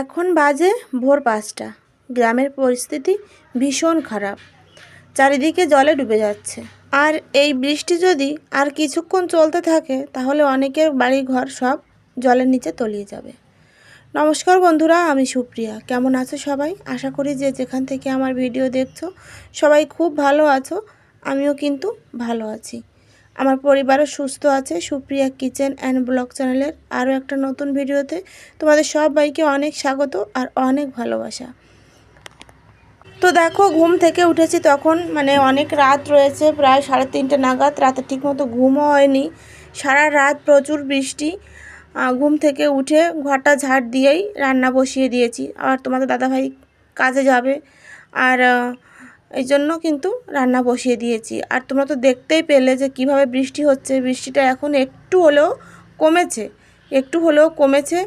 এখন বাজে ভোর পাঁচটা। গ্রামের পরিস্থিতি ভীষণ খারাপ। চারিদিকে জলে ডুবে যাচ্ছে। আর এই বৃষ্টি যদি আর কিছুক্ষণ চলতে থাকে, তাহলে অনেকের বাড়ি ঘর সব জলের নিচে তলিয়ে যাবে। নমস্কার বন্ধুরা, আমি সুপ্রিয়া। কেমন আছো সবাই? আশা করি যে যেখান থেকে আমার ভিডিও দেখছ, সবাই খুব ভালো আছো। আমিও কিন্তু ভালো আছি। আমার পরিবারও সুস্থ আছে, সুপ্রিয়া কিচেন অ্যান্ড ব্লগ চ্যানেলের আরও একটা নতুন ভিডিওতে তোমাদের সবাইকে অনেক স্বাগত আর অনেক ভালোবাসা। তো দেখো, ঘুম থেকে উঠেছি তখন মানে অনেক রাত রয়েছে, প্রায় সাড়ে তিনটে নাগাদ, রাতে ঠিকমতো ঘুমও হয়নি। সারা রাত প্রচুর বৃষ্টি। ঘুম থেকে উঠে ঘরটা ঝাড় দিয়েই রান্না বসিয়ে দিয়েছি। আর তোমাদের দাদাভাই কাজে যাবে। আর এই জন্য কিন্তু রান্না বসিয়ে দিয়েছি। আর তোমরা তো দেখতেই পেলে যে কীভাবে বৃষ্টি হচ্ছে। বৃষ্টিটা এখন একটু হলেও কমেছে, একটু হলেও কমেছে।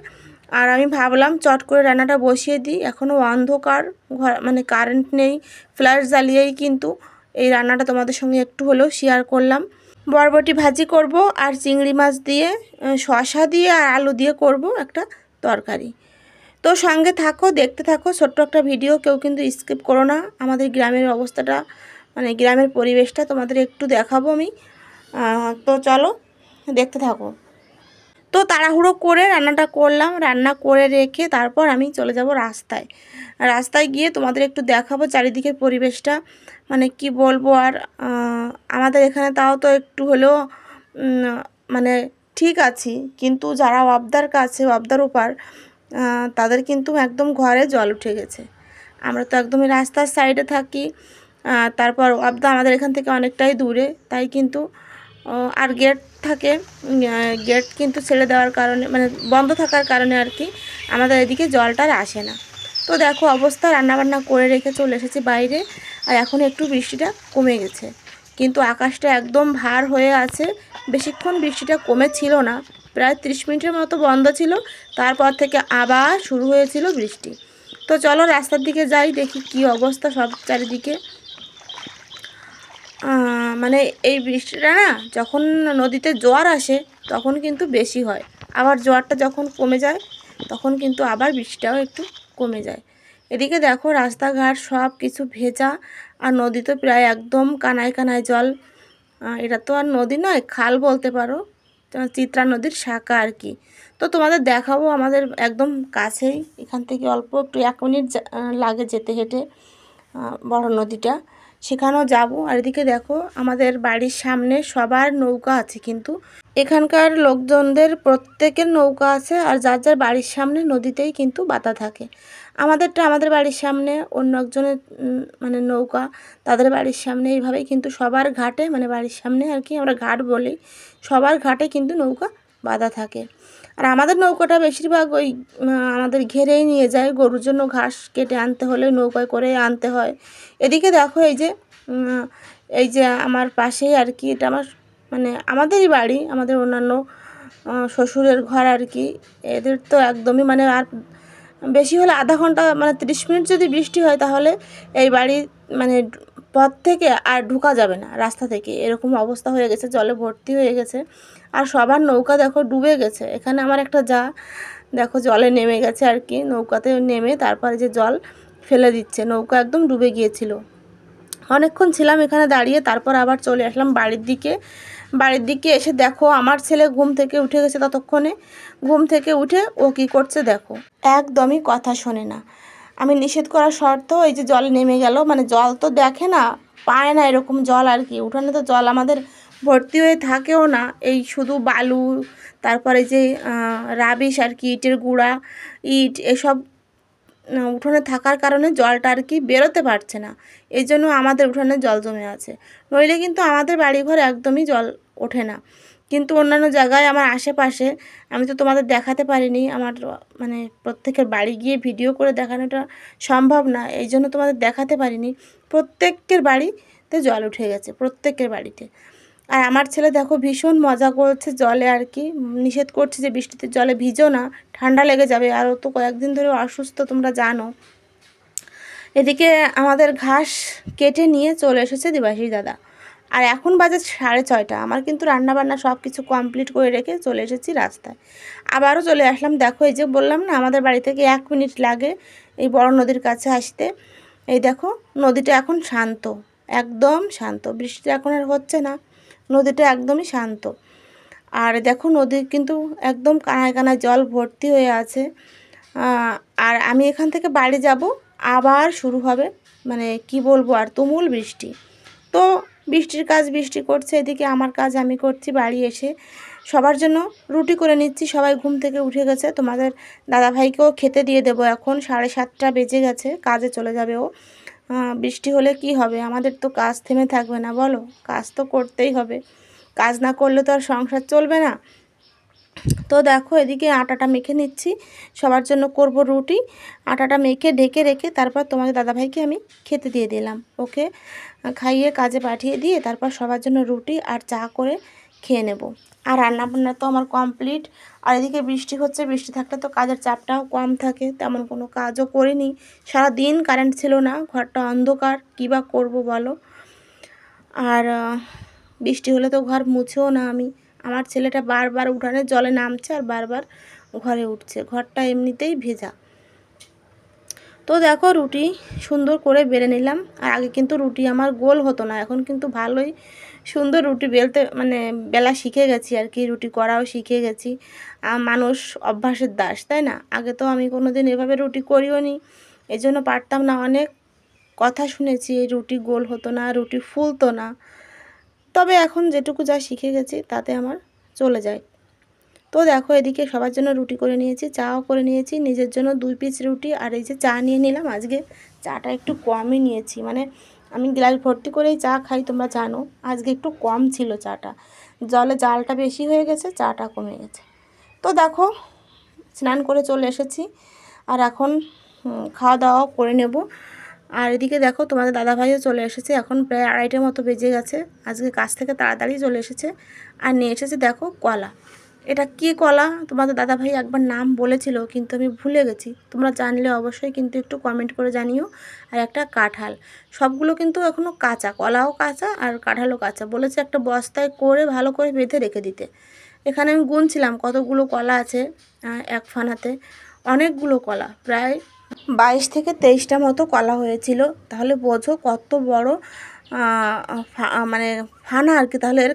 আর আমি ভাবলাম চট করে রান্নাটা বসিয়ে দিই। এখনও অন্ধকার, ঘর মানে কারেন্ট নেই ফ্ল্যাশ জ্বালিয়েই কিন্তু এই রান্নাটা তোমাদের সঙ্গে একটু হলেও শেয়ার করলাম। বরবটি ভাজি করব আর চিংড়ি মাছ দিয়ে শসা দিয়ে আর আলু দিয়ে করব একটা তরকারি। তো সঙ্গে থাকো, দেখতে থাকো, ছোট্ট একটা ভিডিও, কেউ কিন্তু স্কিপ করো না। আমাদের গ্রামের অবস্থাটা মানে গ্রামের পরিবেশটা তোমাদের একটু দেখাবো আমি। তো চলো, দেখতে থাকো। তো তাড়াহুড়ো করে রান্নাটা করলাম, রান্না করে রেখে তারপর আমি চলে যাব রাস্তায়। রাস্তায় গিয়ে তোমাদের একটু দেখাবো চারিদিকের পরিবেশটা মানে কি বলব আর আমাদের এখানে তাও তো একটু হলেও মানে ঠিক আছি। কিন্তু যারা অবদার কাছে অবদার ওপার তাদের কিন্তু একদম ঘরে জল উঠে গেছে। আমরা তো একদমই রাস্তার সাইডে থাকি তারপর অবদা আমাদের এখান থেকে অনেকটাই দূরে, তাই কিন্তু আর গেট থাকে গেট কিন্তু ছেড়ে দেওয়ার কারণে মানে বন্ধ থাকার কারণে আর কি আমাদের এদিকে জলটা আর আসে না। তো দেখো অবস্থা, রান্নাবান্না করে রেখে চলে এসেছি বাইরে, আর এখন একটু বৃষ্টিটা কমে গেছে। কিন্তু আকাশটা একদম ভার হয়ে আছে, বেশিক্ষণ বৃষ্টিটা কমে ছিল না প্রায় ত্রিশ মিনিটের মতো বন্ধ ছিল। তারপর থেকে আবার শুরু হয়েছিল বৃষ্টি। তো চলো রাস্তার দিকে যাই, দেখি কি অবস্থা সব চারিদিকে। মানে এই বৃষ্টিটা না, যখন নদীতে জোয়ার আসে, তখন কিন্তু বেশি হয়। আবার জোয়ারটা যখন কমে যায়, তখন কিন্তু আবার বৃষ্টিটাও একটু কমে যায়। এদিকে দেখো রাস্তাঘাট সব কিছু ভেজা, আর নদী তো প্রায় একদম কানায় কানায় জল। এটা তো আর নদী নয়, খাল বলতে পারো। চিত্রা নদীর শাখা আর কি। তো তোমাদের দেখাবো আমাদের একদম কাছেই, এখান থেকে অল্প একটু এক মিনিট লাগে যেতে হেঁটে বড় নদীটা। সেখানেও যাব। আর এদিকে দেখো, আমাদের বাড়ির সামনে সবার নৌকা আছে কিন্তু। এখানকার লোকজনদের প্রত্যেকের নৌকা আছে আর যার যার বাড়ির সামনে নদীতেই কিন্তু বাতা থাকে। আমাদেরটা আমাদের বাড়ির সামনে, অন্য একজনের মানে নৌকা তাদের বাড়ির সামনে এইভাবেই কিন্তু সবার ঘাটে মানে বাড়ির সামনে আর কি আমরা ঘাট বলি, সবার ঘাটে কিন্তু নৌকা বাঁধা থাকে। আর আমাদের নৌকাটা বেশিরভাগ ওই আমাদের ঘেরেই নিয়ে যায়, গরুর জন্য ঘাস কেটে আনতে হলে নৌকায় করে আনতে হয়। এদিকে দেখো এই যে এই যে আমার পাশেই আর কি, এটা আমার মানে আমাদেরই বাড়ি, আমাদের অন্যান্য শ্বশুরের ঘর আর কি, এদের তো একদমই মানে আর বেশি হলে আধা ঘণ্টা মানে তিরিশ মিনিট যদি বৃষ্টি হয় তাহলে এই বাড়ি মানে পথ থেকে আর ঢুকা যাবে না, রাস্তা থেকে। এরকম অবস্থা হয়ে গেছে, জলে ভর্তি হয়ে গেছে। আর সবার নৌকা দেখো ডুবে গেছে। এখানে আমার একটা যা, দেখো জলে নেমে গেছে আর কি, নৌকাতে নেমে তারপরে যে জল ফেলে দিচ্ছে, নৌকা একদম ডুবে গিয়েছিল। অনেকক্ষণ ছিলাম এখানে দাঁড়িয়ে, তারপর আবার চলে আসলাম বাড়ির দিকে। বাড়ির দিকে এসে দেখো, আমার ছেলে ঘুম থেকে উঠে গেছে ততক্ষণে। ঘুম থেকে উঠে ও কি করছে দেখো। একদমই কথা শোনে না। আমি নিষেধ করার শর্তেও এই যে জল নেমে গেল মানে জল তো দেখে না, পায় না এরকম জল আর কি। উঠানে তো জল আমাদের ভর্তি হয়ে থাকেও না। এই শুধু বালু, তারপরে যে রাবিশ আর কি, ইটের গুঁড়া, ইট, এসব উঠোনে থাকার কারণে জলটা আর কি বেরোতে পারছে না। এই জন্য আমাদের উঠোনে জল জমে আছে। নইলে কিন্তু আমাদের বাড়িঘর একদমই জল ওঠে না। কিন্তু অন্যান্য জায়গায় আমার আশেপাশে, আমি তো তোমাদের দেখাতে পারিনি, আমার মানে প্রত্যেকের বাড়ি গিয়ে ভিডিও করে দেখানোটা সম্ভব না। এই জন্য তোমাদের দেখাতে পারিনি। প্রত্যেকের বাড়িতে জল উঠে গেছে, প্রত্যেকের বাড়িতে। আর আমার ছেলে দেখো ভীষণ মজা করছে জলে আর কি। নিষেধ করছে যে বৃষ্টিতে জলে ভিজো না, ঠান্ডা লেগে যাবে। আর তো কয়েকদিন ধরে অসুস্থ, তোমরা জানো। এদিকে আমাদের ঘাস কেটে নিয়ে চলে এসেছে দেবাশিস দাদা। আর এখন বাজে সাড়ে ছয়টা। আমার কিন্তু রান্নাবান্না সব কিছু কমপ্লিট করে রেখে চলে এসেছি রাস্তায়। আবারও চলে আসলাম। দেখো এই যে বললাম না, আমাদের বাড়ি থেকে এক মিনিট লাগে এই বড় নদীর কাছে আসতে। এই দেখো, নদীটা এখন শান্ত, একদম শান্ত। বৃষ্টি এখন আর হচ্ছে না। নদীটা একদমই শান্ত। আর দেখো নদী কিন্তু একদম কানায় কানায় জল ভর্তি হয়ে আছে। আর আমি এখান থেকে বাড়ি যাব, আবার শুরু হবে মানে কি বলব, আর তুমুল বৃষ্টি। তো বৃষ্টির কাজ বৃষ্টি করছে, এদিকে আমার কাজ আমি করছি বাড়ি এসে। সবার জন্য রুটি করে নিচ্ছি, সবাই ঘুম থেকে উঠে গেছে। তোমাদের দাদাভাইকেও খেতে দিয়ে দেবো এখন, সাড়ে সাতটা বেজে গেছে, কাজে চলে যাবে ও। বৃষ্টি হলে কি হবে? আমাদের তো কাজ থেমে থাকবে না, বলো? কাজ তো করতেই হবে। কাজ না করলে তো আর সংসার চলবে না। তো দেখো, এদিকে আটাটা মেখে নিচ্ছি। সবার জন্য করব রুটি। আটাটা মেখে, ঢেকে রেখে তারপর তোমাদের দাদাভাইকে আমি খেতে দিয়ে দিলাম, ওকে? খাইয়ে কাজে পাঠিয়ে দিয়ে তারপর সবার জন্য রুটি আর চা করে খেয়ে নেব। আর রান্না বান্না তো আমার কমপ্লিট আর এদিকে বৃষ্টি হচ্ছে, বৃষ্টি থাকলে তো কাজের চাপটাও কম থাকে। তেমন কোনো কাজও করিনি। সারা দিন কারেন্ট ছিল না, ঘরটা অন্ধকার। কী বা করব বলো? আর বৃষ্টি হলে তো ঘর মুছেও না আমি। আমার ছেলেটা বারবার উঠানে জলে নামছে আর বারবার ঘরে উঠছে। ঘরটা এমনিতেই ভেজা। তো দেখো রুটি সুন্দর করে বেড়ে নিলাম। আর আগে কিন্তু রুটি আমার গোল হতো না। এখন কিন্তু ভালোই সুন্দর রুটি বেলতে মানে বেলা শিখে গেছি আর কি, রুটি করাও শিখে গেছি। মানুষ অভ্যাসের দাস, তাই না? আগে তো আমি কোনো দিন এভাবে রুটি করিও নি। এই জন্য পারতাম না, অনেক কথা শুনেছি রুটি গোল হতো না, রুটি ফুলতো না। তবে এখন যেটুকু যা শিখে গেছি, তাতে আমার চলে যায়। তো দেখো, এদিকে সবার জন্য রুটি করে নিয়েছি, চাও করে নিয়েছি, নিজের জন্য দুই পিস রুটি, আর এই যে চা নিয়ে নিলাম, আজকে চাটা একটু কমই নিয়েছি। মানে আমি গ্লাস ভর্তি করেই চা খাই, তোমরা জানো। আজকে একটু কম ছিল চাটা। জলে জালটা বেশি হয়ে গেছে, চাটা কমে গেছে। তো দেখো, স্নান করে চলে এসেছি। আর এখন খাওয়া দাওয়া করে নেব। আর এদিকে দেখো, তোমাদের দাদাভাইও চলে এসেছে। এখন প্রায় আড়াইটার মতো বেজে গেছে। আজকে কাজ থেকে তাড়াতাড়ি চলে এসেছে। আর নিয়ে এসেছে, দেখো, কলা। এটা কি কলা? তোমাদের দাদাভাই একবার নাম বলেছিল, কিন্তু আমি ভুলে গেছি। তোমরা জানলে অবশ্যই কিন্তু একটু কমেন্ট করে জানিও। আর একটা কাঁঠাল। সবগুলো কিন্তু এখনও কাঁচা। কলাও কাঁচা আর কাঁঠালও কাঁচা। বলেছে একটা বস্তায় করে ভালো করে বেঁধে রেখে দিতে। এখানে আমি গুনছিলাম কতগুলো কলা আছে এক ফানাতে। অনেকগুলো কলা। প্রায় বাইশ থেকে তেইশটা মতো কলা হয়েছিল। তাহলে বোঝো কত বড় মানে ফানা আর কি। তাহলে এর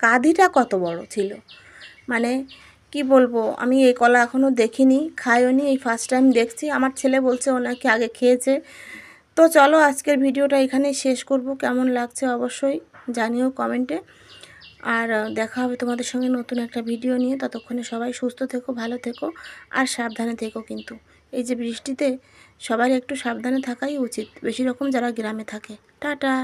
কাঁধিটা কত বড় ছিল? মানে কি বলব, আমি এই কলা এখনও দেখিনি, খাইও নি, এই ফার্স্ট টাইম দেখছি। আমার ছেলে বলছে ও নাকি আগে খেয়েছে। তো চলো আজকের ভিডিওটা এখানেই শেষ করব। কেমন লাগছে অবশ্যই জানিও কমেন্টে আর দেখা হবে তোমাদের সঙ্গে নতুন একটা ভিডিও নিয়ে। ততক্ষণে সবাই সুস্থ থেকো, ভালো থেকো আর সাবধানে থেকো কিন্তু। এই যে বৃষ্টিতে সবার একটু সাবধানে থাকাই উচিত। বেশি রকম যারা গ্রামে থাকে। টাটা!